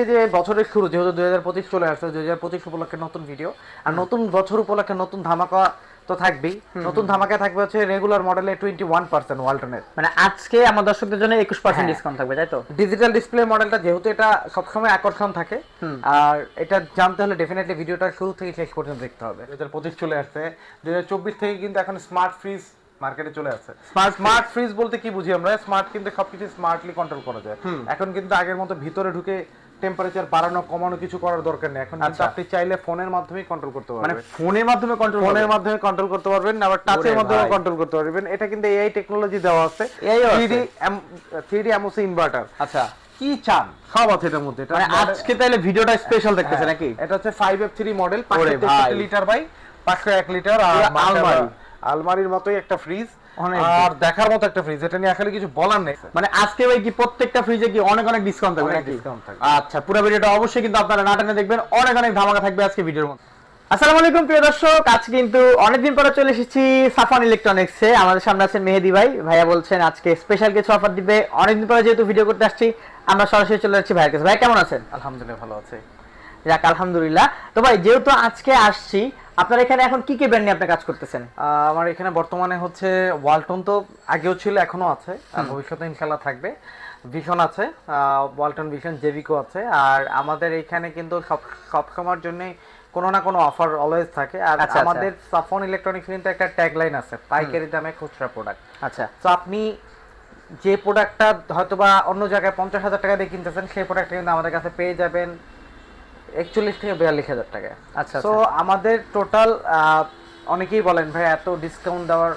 আজকে যে বছরের শুরু যেহেতু দুই হাজার পঁচিশ চলে আসছে দুই হাজার পঁচিশ উপলক্ষে নতুন ভিডিও আর নতুন বছর উপলক্ষে নতুন ধামাকা তো থাকবেই। নতুন ধামাকা থাকবে হচ্ছে রেগুলার মডেলে টোয়েন্টি ওয়ান পার্সেন্ট ওয়ালটনের মানে আজকে আমার দর্শকদের জন্য একুশ পার্সেন্ট হ্যাঁ। ডিসকাউন্ট থাকবে তাই তো? ডিজিটাল ডিসপ্লে মডেলটা যেহেতু এটা সবসময় আকর্ষণ থাকে আর এটা জানতে হলে ডেফিনেটলি ভিডিওটা শুরু থেকে শেষ পর্যন্ত দেখতে হবে। দুই হাজার পঁচিশ চলে আসছে। দুই হাজার চব্বিশ থেকে কিন্তু এখন স্মার্ট ফ্রিজ মার্কেটে চলে আসছে। স্মার্ট স্মার্ট ফ্রিজ বলতে কি বুঝি আমরা? স্মার্ট কিন্তু সবকিছু স্মার্টলি কন্ট্রোল করা যায়। এখন কিন্তু আগের মতো ভিতরে ঢুকে টেম্পারেচার বাড়ানো কমানো কিছু করার দরকার নেই। এখন কিন্তু আচ্ছা। আপনি চাইলে ফোনের মাধ্যমেই কন্ট্রোল করতে পারবেন। মানে ফোনের মাধ্যমে কন্ট্রোল ফোনের মাধ্যমে কন্ট্রোল করতে পারবেন আবার টাচের মাধ্যমে কন্ট্রোল করতে পারবেন। এটা কিন্তু এআই টেকনোলজি দেওয়া আছে। AI ও আছে? 3D three D MOC inverter আচ্ছা। কি চান? সব আছে এটার মধ্যে। এটা মানে আজকে তাহলে ভিডিওটা স্পেশাল দেখতেছে হ্যাঁ, নাকি? এটা হচ্ছে ফাইভ এফ থ্রি মডেল ওরে পাঁচশো ভাই। তেষট্টি লিটার বাই পাঁচশো এক লিটার আর আলমারি। আলমারির মতোই একটা ফ্রিজ আর দেখার মতো একটা ফ্রিজ এটা নিয়ে আসলে কিছু বলার নেই। মানে আজকে ভাই কি প্রত্যেকটা ফ্রিজে কি অনেক অনেক ডিসকাউন্ট থাকবে অনেক নাকি? discount থাকবে। আচ্ছা পুরো ভিডিওটা অবশ্যই কিন্তু আপনারা না টেনে দেখবেন অনেক অনেক ধামাকা থাকবে আজকে ভিডিওর মধ্যে। আসসালামু আলাইকুম প্রিয় দর্শক আজকে কিন্তু অনেকদিন পরে চলে এসেছি সাফান ইলেকট্রনিক্সে আমাদের সামনে আছেন মেহেদি ভাই। ভাইয়া বলছেন আজকে স্পেশাল কিছু অফার দিবে। অনেকদিন পরে যেহেতু ভিডিও করতে আসছি আমরা সরাসরি চলে যাচ্ছি ভাইয়ের কাছে। ভাই কেমন আছেন? আলহামদুলিল্লাহ ভালো আছে। যাক আলহামদুলিল্লাহ। তো ভাই যেহেতু আজকে আসছি আপনার এখানে এখন কি কি ব্র্যান্ড নিয়ে আপনি কাজ করতেছেন? আমার এখানে বর্তমানে হচ্ছে ওয়ালটন তো আগেও ছিল এখনও আছে। আর ভবিষ্যতে ইনশাল্লাহ থাকবে। ভিশন আছে ওয়ালটন ভিশন জেভিকো আছে। আর আমাদের এখানে কিন্তু সব সব সময়ের জন্য কোনো না কোনো অফার অলওয়েজ থাকে। আর আচ্ছা, আচ্ছা। আমাদের সাফন ইলেকট্রনিক্স কিন্তু একটা ট্যাগলাইন আছে পাইকারি দামে খুচরা প্রোডাক্ট আচ্ছা। তো আপনি যে প্রোডাক্টটা হয়তোবা অন্য জায়গায় পঞ্চাশ হাজার টাকা দিয়ে কিনতেছেন সেই প্রোডাক্টটা কিন্তু আমাদের কাছে পেয়ে যাবেন। একচল্লিশ থেকে বিয়াল্লিশ হাজার টাকা। আচ্ছা, তো আমাদের টোটাল অনেকেই বলেন ভাই এত ডিসকাউন্ট দেওয়ার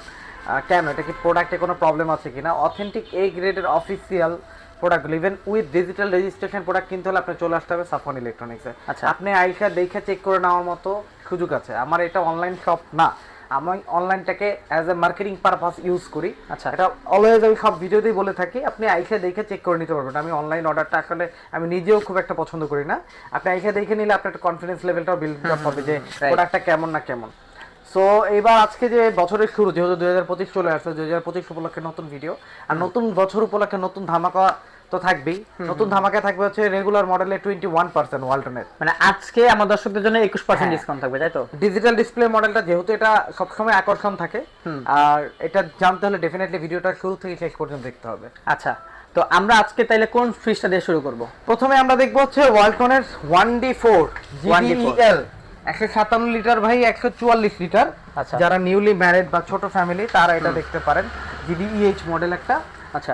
কেন? এটা কি প্রোডাক্টে কোনো প্রবলেম আছে কিনা? অথেন্টিক এই গ্রেডের অফিসিয়াল প্রোডাক্টগুলো even with digital registration product কিনতে হলে আপনার চলে আসতে হবে সাফন ইলেকট্রনিক্সে আচ্ছা। আপনি আইসা দেখে চেক করে নেওয়ার মতো সুযোগ আছে। আমার এটা অনলাইন শপ না। আমি অনলাইনটাকে as a marketing purpose use করি। আচ্ছা। এটা অলওয়েজ আমি সব ভিডিওতেই বলে থাকি। আপনি আইসা দেখে চেক করে নিতে পারবেন। আমি অনলাইন অর্ডারটা আসলে আমি নিজেও খুব একটা পছন্দ করি না। আপনি আইসা দেখে নিলে আপনার একটা কনফিডেন্স লেভেলটাও বিল্ড আপ হবে যে প্রোডাক্টটা কেমন না কেমন। সো এবার আজকে যে বছরের শুরু যেহেতু দুই হাজার পঁচিশ চলে আসছে দুই হাজার পঁচিশ উপলক্ষে নতুন ভিডিও আর নতুন বছর উপলক্ষে নতুন ধামাকা তো থাকবেই। নতুন ধামাকা থাকবে হচ্ছে রেগুলার মডেলে টোয়েন্টি ওয়ান পার্সেন্ট ওয়ালটনের মানে আজকে আমার দর্শকদের জন্য একুশ পার্সেন্ট হ্যাঁ। ডিসকাউন্ট থাকবে তাই তো? ডিজিটাল ডিসপ্লে মডেলটা যেহেতু এটা সবসময় আকর্ষণ থাকে আর এটা জানতে হলে ডেফিনেটলি ভিডিওটা শুরু থেকে শেষ পর্যন্ত দেখতে হবে। আচ্ছা তো আমরা আজকে তাইলে কোন ফ্রিজটা দিয়ে শুরু করব? প্রথমে আমরা দেখব হচ্ছে ওয়ালটনের one D four 1D4 GDL একশো সাতান্ন লিটার ভাই একশো চুয়াল্লিশ লিটার আচ্ছা। যারা নিউলি ম্যারেড বা ছোট ফ্যামিলি তারা এটা দেখতে পারেন। জিডিইএইচ মডেল একটা। আচ্ছা।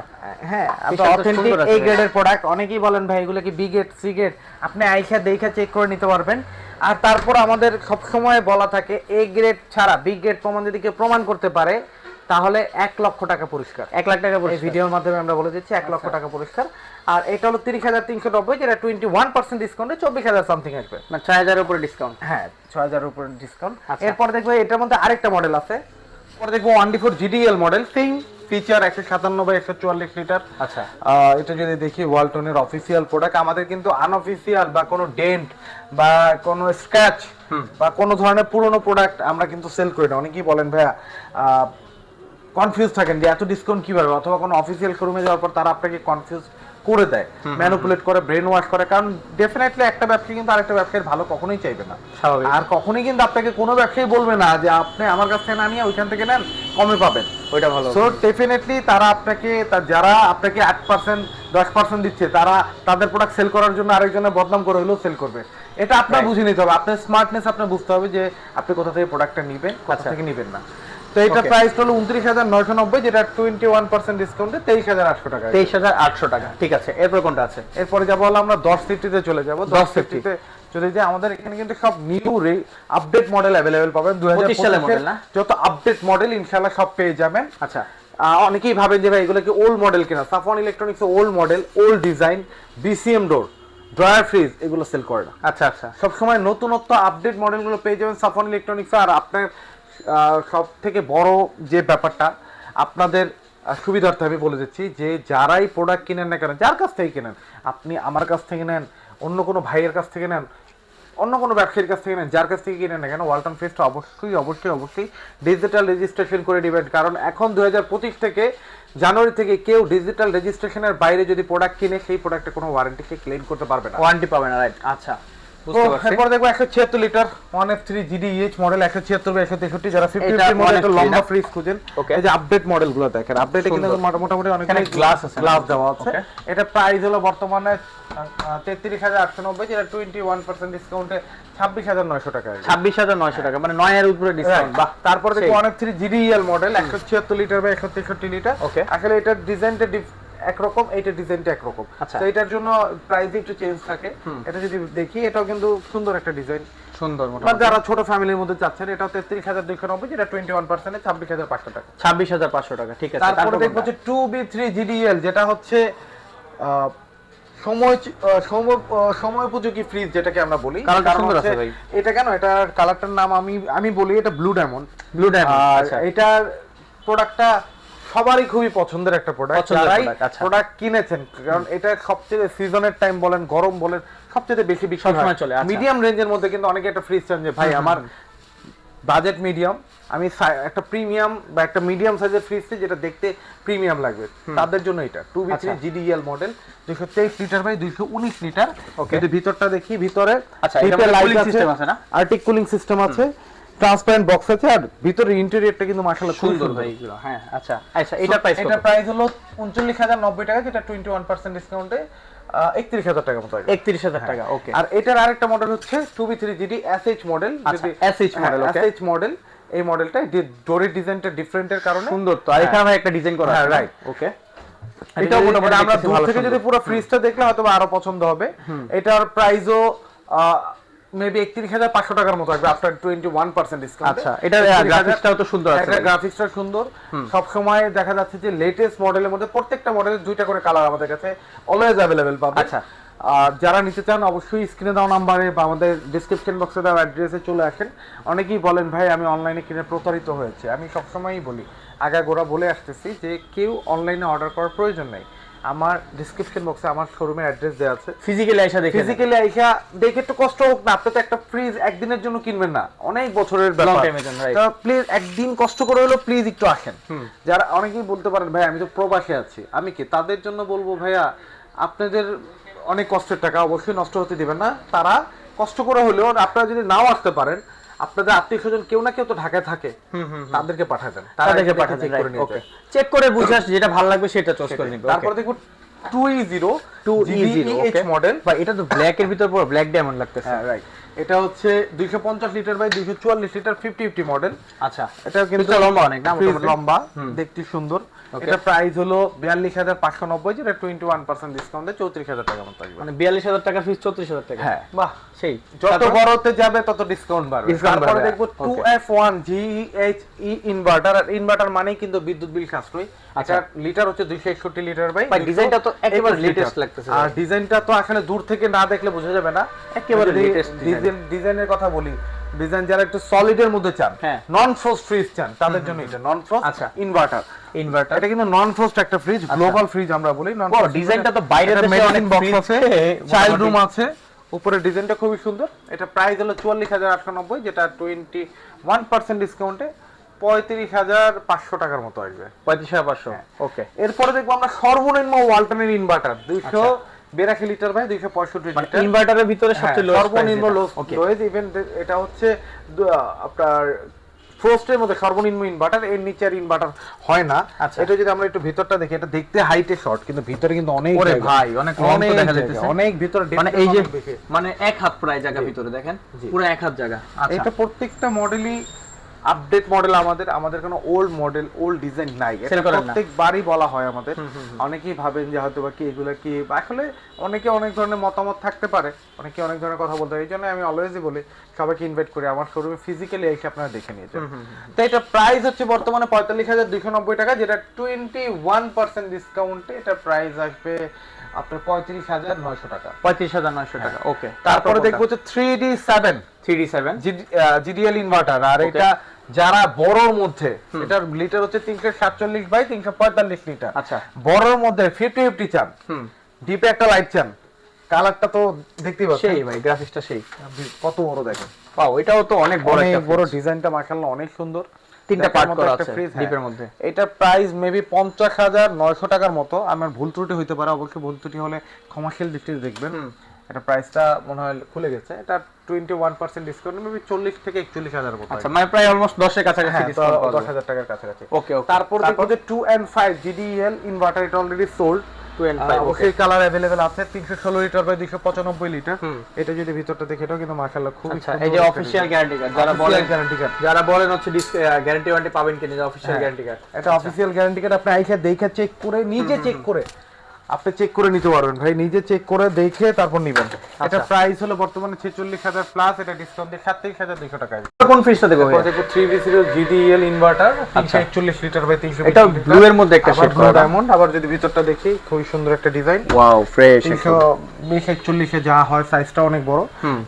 হ্যাঁ বিশাল অথেন্টিক এই গ্রেডের প্রোডাক্ট অনেকেই বলেন ভাই এগুলো কি বি গ্রেড সি গ্রেড আপনি আইসা দেখে চেক করে নিতে পারবেন। আর তারপর আমাদের সব সময় বলা থাকে এ গ্রেড ছাড়া বি গ্রেড প্রমাণ যদি কেউ প্রমাণ করতে পারে তাহলে এক লক্ষ টাকা পুরস্কার। এক লাখ টাকা এই ভিডিওর মাধ্যমে আমরা বলে দিচ্ছি এক লক্ষ টাকা পুরস্কার। আর এটা হলো তিরিশ হাজার তিনশো নব্বই যেটা টোয়েন্টি ওয়ান পার্সেন্ট ডিসকাউন্টে চব্বিশ হাজার সামথিং আসবে। মানে ছয় হাজারের উপরে ডিসকাউন্ট হ্যাঁ ছয় হাজার উপরে ডিসকাউন্ট আচ্ছা। এরপর দেখব এটার মধ্যে আরেকটা মডেল আছে। পরে দেখব one D four GDL model same feature একশো সাতান্ন বা একশো চুয়াল্লিশ লিটার আচ্ছা। এটা যদি দেখি ওয়ালটনের অফিসিয়াল প্রোডাক্ট আমাদের কিন্তু আনঅফিসিয়াল বা কোনো ডেন্ট বা কোনো স্ক্র্যাচ বা কোনো ধরনের পুরনো প্রোডাক্ট আমরা কিন্তু সেল করি না। অনেকেই বলেন ভাইয়া কনফিউজ থাকেন যে এত ডিসকাউন্ট কীভাবে? অথবা কোনো অফিসিয়াল শোরুমে যাওয়ার পর তারা আপনাকে কনফিউজ করে দেয় ম্যানুপুলেট করে ব্রেন ওয়াশ করে কারণ ডেফিনেটলি একটা ব্যবসায়ী কিন্তু আরেকটা ব্যবসায়ীর ভালো কখনোই চাইবে না। আর কখনোই কিন্তু আপনাকে কোনো ব্যবসায়ী বলবে না যে আপনি আমার কাছ থেকে না নিয়ে ওইখান থেকে নেন কমে পাবেন। ওইটা ভালো। সো ডেফিনেটলি তারা আপনাকে যারা আপনাকে আট পার্সেন্ট দশ পার্সেন্ট দিচ্ছে তারা তাদের প্রোডাক্ট সেল করার জন্য আরেকজনের বদনাম করে হলেও সেল করবে। এটা আপনার. বুঝে নিতে হবে। আপনার স্মার্টনেস আপনার বুঝতে হবে যে আপনি কোথা থেকে প্রোডাক্টটা নেবেন কোথা আচ্ছা। থেকে নেবেন না। তো এটা. প্রাইস হলো উনত্রিশ হাজার নয়শো নব্বই যেটা টোয়েন্টি ওয়ান পার্সেন্ট ডিসকাউন্টে তেইশ হাজার আটশো টাকা তেইশ হাজার আটশো টাকা। ঠিক আছে এরপর কোনটা আছে? এরপরে যাব হলো আমরা দশ ফিফটিতে চলে যাব। ফিফটিতে চলে যাই আমাদের এখানে কিন্তু সব নিউ আপডেট মডেল পাবেন। সালের model না? যত আপডেট মডেল সব পেয়ে যাবেন। আচ্ছা অনেকেই ভাবেন যে ভাই এগুলো কি ওল্ড মডেল কিনা? Safan electronics old model old design BCM door drawer fridge এগুলো সেল করে না। আচ্ছা আচ্ছা। সবসময় নতুনত্ব আপডেট মডেলগুলো পেয়ে যাবেন সাফন ইলেকট্রনিক্স আর আপনার সব থেকে বড় যে ব্যাপারটা, আপনাদের সুবিধার্থে আমি বলে দিচ্ছি যে যারাই প্রোডাক্ট কিনেন না কেন, যার কাছ থেকে কিনেন, আপনি আমার কাছ থেকে নেন, অন্য কোনো ভাইয়ের কাছ থেকে নেন, অন্য কোনো ব্যবসায়ীর কাছ থেকে নেন, যার কাছ থেকে কিনেন না কেন ওয়ালটন ফ্রিজটা অবশ্যই অবশ্যই অবশ্যই ডিজিটাল রেজিস্ট্রেশন করে দিবেন কারণ এখন দু হাজার পঁচিশ থেকে জানুয়ারি থেকে কেউ ডিজিটাল রেজিস্ট্রেশনের বাইরে যদি প্রোডাক্ট কিনে, সেই প্রোডাক্টে কোনো ওয়ারেন্টিকে ক্লেম করতে পারবে না। ওয়ারেন্টি পাবেন রাইট আচ্ছা। এরপর দেখব একশো ছিয়াত্তর litre one F three GDH model একশো ছিয়াত্তর একশো তেষট্টি যারা ফিফটি মডেল 1F3 লম্বা ফ্রিজ খুঁজেন। এই যে আপডেট মডেলগুলো দেখেন। আপডেটে কিন্তু মোটামুটি অনেক এখানে আছে গ্লাস দেওয়া আছে। এটা প্রাইস হলো বর্তমানে তেত্রিশ হাজার আটশো নব্বই যেটা টোয়েন্টি ওয়ান পার্সেন্ট ডিসকাউন্টে ছাব্বিশ হাজার নয়শো টাকা ছাব্বিশ হাজার নয়শো টাকা মানে উপরে ডিসকাউন্ট বাহ। তারপরে দেখো অনেক থ্রি জিডিএল মডেল একশো ছিয়াত্তর লিটার বা একশো তেষট্টি লিটার। Okay. আসলে এটার ডিজাইনটা একরকম এইটার ডিজাইনটা একরকম। আচ্ছা। তো এটার জন্য প্রাইস একটু চেঞ্জ থাকে। এটা যদি দেখি এটাও কিন্তু সুন্দর একটা ডিজাইন সুন্দর মোটামুটি। যারা ছোট ফ্যামিলির মধ্যে চাচ্ছেন এটা তেত্রিশ হাজার দুইশো নব্বই যেটা টোয়েন্টি ওয়ান পার্সেন্ট ছাব্বিশ হাজার পাঁচশো টাকা। ছাব্বিশ হাজার পাঁচশো টাকা ঠিক আছে। তারপরে দেখব যে টু বি থ্রি জিডিএল যেটা হচ্ছে সময় সময় উপযোগী ফ্রিজ যেটাকে আমরা বলি। এটা কেন? এটা কালারটার নাম আমি আমি বলি এটা ব্লু ডায়মন্ড ব্লু ডায়মন্ড আচ্ছা। এটার প্রোডাক্টটা সবারই খুবই পছন্দের একটা প্রোডাক্ট যারাই আচ্ছা। প্রোডাক্ট কিনেছেন কারণ এটা সবচেয়ে সিজনের টাইম বলেন গরম বলেন সবচেয়ে বেশি বিক্রি সবসময় চলে, আচ্ছা। মিডিয়াম রেঞ্জের মধ্যে কিন্তু অনেকে একটা ফ্রিজ চান যে ভাই আমার বাজেট মিডিয়াম আমি একটা প্রিমিয়াম বা একটা মিডিয়াম সাইজের ফ্রিজ চাই যেটা দেখতে প্রিমিয়াম লাগবে তাদের জন্য এটা টু বি থ্রি আচ্ছা। জিডিএল মডেল দুইশো তেইশ লিটার বাই দুইশো উনিশ লিটার. যদি ভিতরটা দেখি ভিতরে আচ্ছা, আছে না? আর্টিক কুলিং সিস্টেম আছে ট্রান্সপারেন্ট বক্স আছে আর ভিতরে ইন্টেরিয়রটা কিন্তু মাশাআল্লাহ খুব সুন্দর ভাই এগুলো। হ্যাঁ আচ্ছা আচ্ছা এটা প্রাইস এটা প্রাইস হলো উনচল্লিশ হাজার নব্বই টাকা যেটা টোয়েন্টি ওয়ান পার্সেন্ট ডিসকাউন্টে একত্রিশ হাজার টাকা মতো আসবে। একত্রিশ হাজার টাকা ওকে আর এটার আরেকটা মডেল হচ্ছে two B three GD S H model আচ্ছা, SH okay. S H model এই মডেলটা ডোরের ডিজাইনটা ডিফারেন্টের কারণে। সুন্দর তো আর এখানে ভাই একটা ডিজাইন করা হ্যাঁ, আছে right. ওকে এটাও মোটামুটি আমরা দূর থেকে যদি পুরো ফ্রিজটা দেখলে হয়তো আরও পছন্দ হবে। এটার প্রাইসও মেবি একত্রিশ হাজার পাঁচশো টাকার মতো আসবে after twenty one percent discount আচ্ছা, আহ, graphics-টাও তো সুন্দর আছে ভাই। গ্রাফিক্সটা সুন্দর। সব সময় দেখা যাচ্ছে যে লেটেস্ট মডেলের মধ্যে প্রত্যেকটা মডেলের দুইটা করে কালার আমাদের কাছে অলওয়েজ পাবে। আচ্ছা। আর যারা নিতে চান অবশ্যই স্ক্রিনে দেওয়া নাম্বারে বা আমাদের ডিসক্রিপশন বক্সে দেওয়া অ্যাড্রেসে চলে আসেন। অনেকেই বলেন ভাই আমি অনলাইনে কিনে প্রতারিত হয়েছে। আমি সবসময়ই বলি আগাগোড়া বলে আসতেছি যে কেউ অনলাইনে অর্ডার করার প্রয়োজন নেই। আমার ডিসক্রিপশন বক্সে আমার শোরুমের অ্যাড্রেস দেওয়া আছে। ফিজিক্যালি এসে দেখে ফিজিক্যালি আইসা দেখে একটু কষ্ট হোক না আপনি তো একটা ফ্রিজ একদিনের জন্য কিনবেন না। অনেক বছরের ব্যাপার। right. প্লিজ একদিন কষ্ট করে হলো প্লিজ একটু আসেন। যারা অনেকেই বলতে পারেন ভাই আমি তো প্রবাসে আছি। আমি কি তাদের জন্য বলব ভাইয়া আপনাদের অনেক কষ্টের টাকা অবশ্যই নষ্ট হতে দিবেন না। তারা কষ্ট করে হলেও আপনারা যদি নাও আসতে পারেন আপনাদের আত্মীয় স্বজন কেউ না কেউ তো ঢাকায় থাকে। তাদেরকে পাঠায় দেন। তাদেরকে পাঠাতে করে নিয়ে চেক করে বুঝাস যেটা ভালো লাগবে সেটা চয়েস করে নিবে তারপরে দেখুন two E zero two E 2E0 model বা এটা তো ব্ল্যাক এর ভিতর পুরো ব্ল্যাক ডায়মন্ড লাগতেছে। হ্যাঁ রাইট এটা হচ্ছে দুইশো পঞ্চাশ লিটার বাই দুইশো চুয়াল্লিশ লিটার ফিফটি ফিফটি মডেল আচ্ছা। এটা কিন্তু লম্বা অনেক না? লম্বা দেখতে সুন্দর। এটা প্রাইস হলো বিয়াল্লিশ হাজার পাঁচশো নব্বই যেটা টোয়েন্টি ওয়ান পার্সেন্ট ডিসকাউন্টে চৌত্রিশ হাজার টাকা মতো আসবে। মানে বিয়াল্লিশ হাজার টাকা ফিস চৌত্রিশ হাজার টাকা হ্যাঁ। বাহ সেই। যত? বড় হতে যাবে তত ডিসকাউন্ট বাড়বে। তারপরে দেখব two okay. F one GH E inverter আর ইনভার্টার মানেই কিন্তু বিদ্যুৎ বিল সাশ্রয়। আচ্ছা। লিটার হচ্ছে দুইশো একষট্টি লিটার বাই ভাই, ডিজাইনটা তো একেবারে latest লাগতেছে আর ডিজাইনটা তো আসলে দূর থেকে না দেখলে বোঝা যাবে না। একেবারে design। ডিজাইন ডিজাইনের কথা বলি ডিজাইন যারা একটু সলিডের মধ্যে চান হ্যাঁ। নন ফ্রোস্ট ফ্রিজ চান তাদের জন্য এটা নন ফ্রোস্ট আচ্ছা। ইনভার্টার ইনভার্টার এটা কিন্তু নন ফ্রোস্ট একটা ফ্রিজ গ্লোবাল ফ্রিজ আমরা বলি নন ডিজাইনটা তো বাইরের দেশে অনেক বক্স আছে চাইল্ড রুম আছে। উপরে ডিজাইনটা খুবই সুন্দর। এটা প্রাইস হলো চুয়াল্লিশ হাজার আটশো নব্বই যেটা টোয়েন্টি ওয়ান পার্সেন্ট ডিসকাউন্টে পঁয়ত্রিশ হাজার পাঁচশো টাকার মতো আসবে। পঁয়ত্রিশ হাজার পাঁচশো? হ্যাঁ। ওকে। এরপরে দেখব আমরা সর্বনিম্ন ওয়ালটনের ইনভার্টার দুইশো বিরাশি লিটার বাই দুইশো পঁয়ষট্টি মানে লিটার। ইনভার্টারের ভিতরে হ্যাঁ, সবচেয়ে সর্বনিম্ন লোয়েজ ইভেন এটা হচ্ছে আপনার ফ্রোস্টের মধ্যে সর্বনিম্ন ইনভার্টার এর নিচে আর ইনভার্টার হয় না। আচ্ছা। এটা যদি আমরা একটু ভিতরটা দেখি এটা দেখতে হাইটে শর্ট কিন্তু ভিতরে কিন্তু অনেক ওরে ভাই, অনেক অনেক দেখা যাইতেছে। অনেক ভিতরে মানে এই যে মানে এক হাত প্রায় জায়গা ভিতরে দেখেন পুরো এক হাত জায়গা। আচ্ছা। এটা প্রত্যেকটা মডেলই আপডেট মডেল আমাদের আমাদের কোনো ওল্ড মডেল ওল্ড ডিজাইন নাই। প্রত্যেকবারই বলা হয় আমাদের। অনেকেই ভাবেন যে হয়তো বা কি এগুলো কি আসলে অনেকে অনেক ধরনের মতামত থাকতে পারে। অনেকে অনেক ধরনের কথা বলতে হয় এই জন্য আমি অলওয়েজই বলি সবাইকে ইনভাইট করি আমার শোরুমে ফিজিক্যালি এসে আপনারা দেখে নিয়ে যান। তো এটা প্রাইস হচ্ছে বর্তমানে পঁয়তাল্লিশ হাজার দুইশো নব্বই টাকা যেটা টোয়েন্টি ওয়ান পার্সেন্ট ডিসকাউন্টে এটা প্রাইস আসবে আপনার পঁয়ত্রিশ হাজার নয়শো টাকা। পঁয়ত্রিশ হাজার নয়শো টাকা ওকে হ্যাঁ। তারপরে দেখব হচ্ছে three D seven GDL inverter আর এটা যারা বড়র মধ্যে এটার লিটার হচ্ছে তিনশো সাতচল্লিশ বাই তিনশো পঁয়তাল্লিশ লিটার আচ্ছা। বড়র মধ্যে ফিফটি ফিফটি চান। ডিপে একটা লাইট চান। কালারটা তো দেখতেই পাচ্ছেন। সেই ভাই গ্রাফিক্সটা সেই। কত বড় দেখেন। পাও এটাও তো অনেক বড় একটা বড়। ডিজাইনটা মাশাআল্লাহ অনেক সুন্দর। তিনটা মতো করা আছে, fridge, হ্যাঁ। এর মধ্যে। এটার প্রাইস মেবি পঞ্চাশ হাজার নয়শো টাকার মতো। আমার ভুল ত্রুটি হইতে পারে অবশ্যই ভুল ত্রুটি হলে দিক থেকে দেখবেন। এটা প্রাইসটা মনে হয় খুলে গেছে। এটা twenty one percent discount maybe চল্লিশ থেকে একচল্লিশ হাজার মতো আচ্ছা মানে প্রায় অলমোস্ট 10 এর কাছাকাছি হ্যাঁ দশ হাজার টাকার কাছাকাছি। ওকে ওকে তারপর দেখো যে two and five GDL inverter এটা already sold 2 and 5 okay colour available আছে তিনশো ষোলো লিটার বাই দুইশো পঁচানব্বই লিটার এটা যদি ভিতরটা দেখে এটাও কিন্তু মার্শাল্লাহ খুবই আচ্ছা এই যে অফিশিয়াল গ্যারান্টি কার্ড যারা বলেন গ্যারান্টি কার্ড যারা বলেন হচ্ছে গ্যারান্টি ওয়ারেন্টি পাবেন কিনা যে অফিশিয়াল গ্যারান্টি কার্ড এটা অফিসিয়াল গ্যারান্টি কার্ড আপনি আইসা দেখে চেক করে নিজে চেক করে আপনি চেক করে নিতে পারবেন। ভাই নিজে চেক করে দেখে তারপর নিবেন। এটা প্রাইস হলো বর্তমানে ছেচল্লিশ হাজার প্লাস এটা ডিসকাউন্ট দিয়ে সাতত্রিশ হাজার দুইশো টাকায়। কোন ফ্রিজটা দেখো ভাই দেখো three B series GDL inverter তিনশো একচল্লিশ লিটার বাই তিনশো এটা ব্লু এর মধ্যে একটা শেড করা। ডায়মন্ড আবার যদি ভিতরটা দেখি খুবই সুন্দর একটা ডিজাইন ওয়াও ফ্রেশ তিনশো বিশ একচল্লিশে যা হয় সাইজটা অনেক বড়।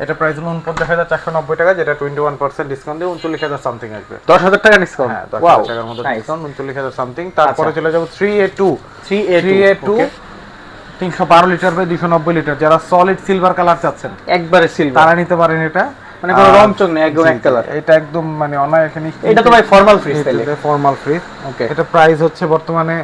এটা প্রাইস হলো উনপঞ্চাশ হাজার চারশো নব্বই টাকা যেটা টোয়েন্টি ওয়ান পার্সেন্ট ডিসকাউন্ট দিয়ে উনচল্লিশ হাজার সামথিং আসবে। 10000 টাকা ডিসকাউন্ট হ্যাঁ দশ ওয়াও হাজার টাকার মতো নাইস ডিসকাউন্ট উনচল্লিশ হাজার সামথিং তারপরে চলে যাব three A two 3A2 three A two তিনশো বারো লিটার বাই দুশো নব্বই লিটার যারা সলিড সিলভার কালার চাচ্ছেন। একবারে সিলভার তারা নিতে পারেন এটা। মানে কোনো রং চং নেই একদম এক কালার এটা একদম মানে অনায়াসে নিশ্চিত। এটা তো ভাই ফর্মাল ফ্রিজ তাইলে ফর্মাল ফ্রিজ ওকে এটা প্রাইস হচ্ছে বর্তমানে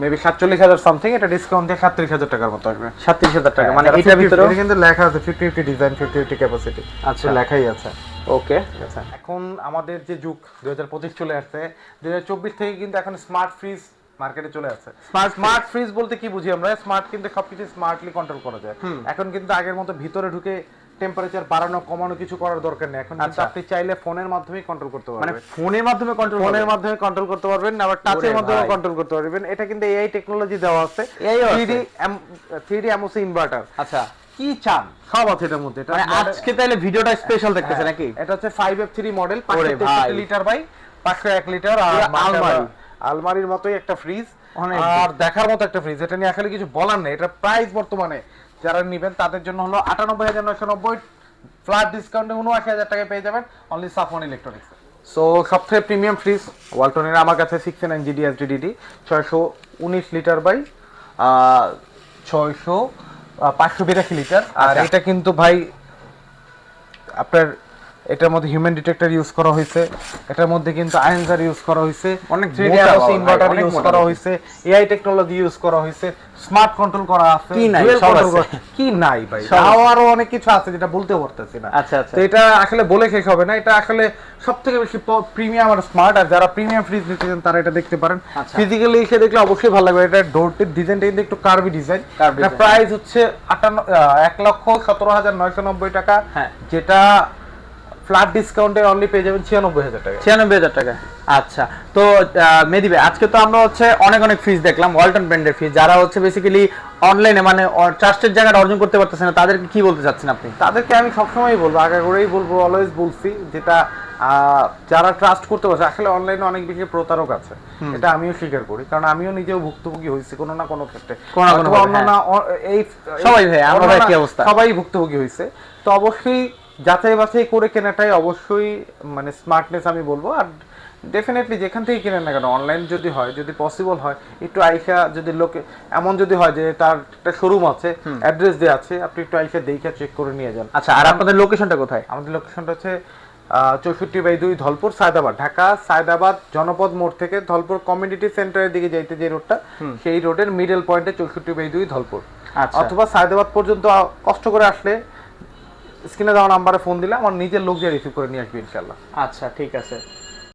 মেবি সাতচল্লিশ হাজার সামথিং এটা ডিসকাউন্ট দিয়ে সাতত্রিশ হাজার টাকার মতো আসবে। 37000 টাকা মানে এটা এটার ভিতরে কিন্তু লেখা আছে fifty fifty design fifty fifty capacity আচ্ছা। লেখাই আছে। ওকে আচ্ছা এখন আমাদের যে যুগ দুই হাজার পঁচিশ চলে আসছে। দুই হাজার চব্বিশ থেকে কিন্তু এখন স্মার্ট ফ্রিজ মার্কেটে চলে আসছে স্মার্ট স্মার্ট ফ্রিজ বলতে কি বুঝি আমরা? স্মার্ট কিন্তু সবকিছু স্মার্টলি কন্ট্রোল করা যায়। এখন কিন্তু আগের মতো ভিতরে ঢুকে টেম্পারেচার বাড়ানো কমানো কিছু করার দরকার নেই। এখন কিন্তু আচ্ছা। আপনি চাইলে ফোনের মাধ্যমে কন্ট্রোল করতে মানে ফোনের মাধ্যমে কন্ট্রোল ফোনের মাধ্যমে কন্ট্রোল করতে পারবেন আবার টাচের মাধ্যমে কন্ট্রোল করতে পারবেন। এটা কিন্তু এআই টেকনোলজি দেওয়া আছে? 3D M- 3D MOC inverter আচ্ছা। কি চান? সব আছে এটার মধ্যে। এটা মানে আজকে তাইলে ভিডিওটা স্পেশাল দেখতেছে হ্যাঁ, নাকি? এটা হচ্ছে 5F3 মডেল ওরে ভাই। 563 লিটার বাই 501 লিটার আর আলমারি। আলমারির মতোই একটা ফ্রিজ আর দেখার মতো একটা ফ্রিজ এটা নিয়ে আসলে কিছু বলার নেই। এটা প্রাইস বর্তমানে যারা নেবেন তাদের জন্য হলো 98990 ফ্ল্যাট ডিসকাউন্টে 79000 টাকায় পেয়ে যাবেন। অনলি সাফন ইলেকট্রনিক্স সো সবথেকে প্রিমিয়াম ফ্রিজ ওয়ালটনের আমার কাছে সিক্স নাইন জিডি এসডিডিডি ছয়শো উনিশ লিটার বাই ছয়শো পাঁচশো বিরাশি লিটার আর আচ্ছা। এটা কিন্তু ভাই আপনার এটার মধ্যে হিউম্যান ডিটেক্টর ইউজ করা হয়েছে এটার মধ্যে কিন্তু আয়েন্সার ইউজ করা হয়েছে অনেক 3D মোটা আলোসি ইনভার্টার ইউজ করা হয়েছে এআই টেকনোলজি ইউজ করা হয়েছে স্মার্ট কন্ট্রোল করা আছে কি নাই? কি নাই ভাই তাও আরও অনেক কিছু আছে যেটা বলতে পারতেছি না আচ্ছা, আচ্ছা। তো এটা আসলে বলে শেষ হবে না এটা আসলে সব থেকে বেশি প্রিমিয়াম আর স্মার্ট আর যারা প্রিমিয়াম ফ্রিজ নিতে চান তারা এটা দেখতে পারেন আচ্ছা। ফিজিক্যালি এসে দেখলে অবশ্যই ভালো লাগবে এটা ডোরটির ডিজাইনটা কিন্তু একটু কার্ভি ডিজাইন এটা প্রাইস হচ্ছে আটান্ন এক লক্ষ সতেরো হাজার নয়শো নব্বই টাকা হ্যাঁ। যেটা ফ্ল্যাট ডিসকাউন্টে অনলি পেয়ে যাবেন ছিয়ানব্বই হাজার টাকা ছিয়ানব্বই হাজার টাকা। আচ্ছা তো ভাই আজকে তো আমরা হচ্ছে অনেক অনেক ফ্রিজ দেখলাম ওয়ালটন ব্র্যান্ডের ফ্রিজ যারা হচ্ছে বেসিক্যালি অনলাইনে মানে ট্রাস্টের জায়গাটা অর্জন করতে পারতেছে না তাদেরকে কি বলতে চাচ্ছেন আপনি? তাদেরকে আমি সবসময় বলব আগে করেই বলব অলওয়েজ বলছি যেটা যারা ট্রাস্ট করতে পারছে আসলে অনলাইনে অনেক বেশি প্রতারক আছে। এটা আমিও স্বীকার করি কারণ আমিও নিজেও ভুক্তভোগী হয়েছি কোনো না কোনো ক্ষেত্রে। এই সবাই ভাই, আমরা ভাই না, অবস্থা। সবাই ভুক্তভোগী হয়েছে। তো অবশ্যই যাচাই বাছাই করে কেনাটাই অবশ্যই মানে স্মার্টনেস আমি বলব। আর ডেফিনেটলি যেখান থেকে কিনেন না কেন অনলাইন যদি হয় যদি পসিবল হয় একটু আইসা যদি লোকে এমন যদি হয় যে তার একটা শোরুম আছে অ্যাড্রেস দেওয়া আছে আপনি একটু আইসা দেখে চেক করে নিয়ে যান। আচ্ছা আর আপনাদের লোকেশনটা কোথায়? আমাদের লোকেশনটা হচ্ছে চৌষট্টি বাই দুই ধলপুর সায়দাবাদ ঢাকা সায়দাবাদ জনপদ মোড় থেকে ধলপুর কমিউনিটি সেন্টারের দিকে যাইতে যে রোডটা সেই রোডের মিডল পয়েন্টে চৌষট্টি বাই দুই ধলপুর। আচ্ছা। অথবা সায়দাবাদ পর্যন্ত কষ্ট করে আসলে স্ক্রিনে দেওয়া নাম্বারে ফোন দিলে আমার নিজের লোক দিয়ে রিসিভ করে নিয়ে আসবে ইনশাল্লাহ আচ্ছা ঠিক আছে।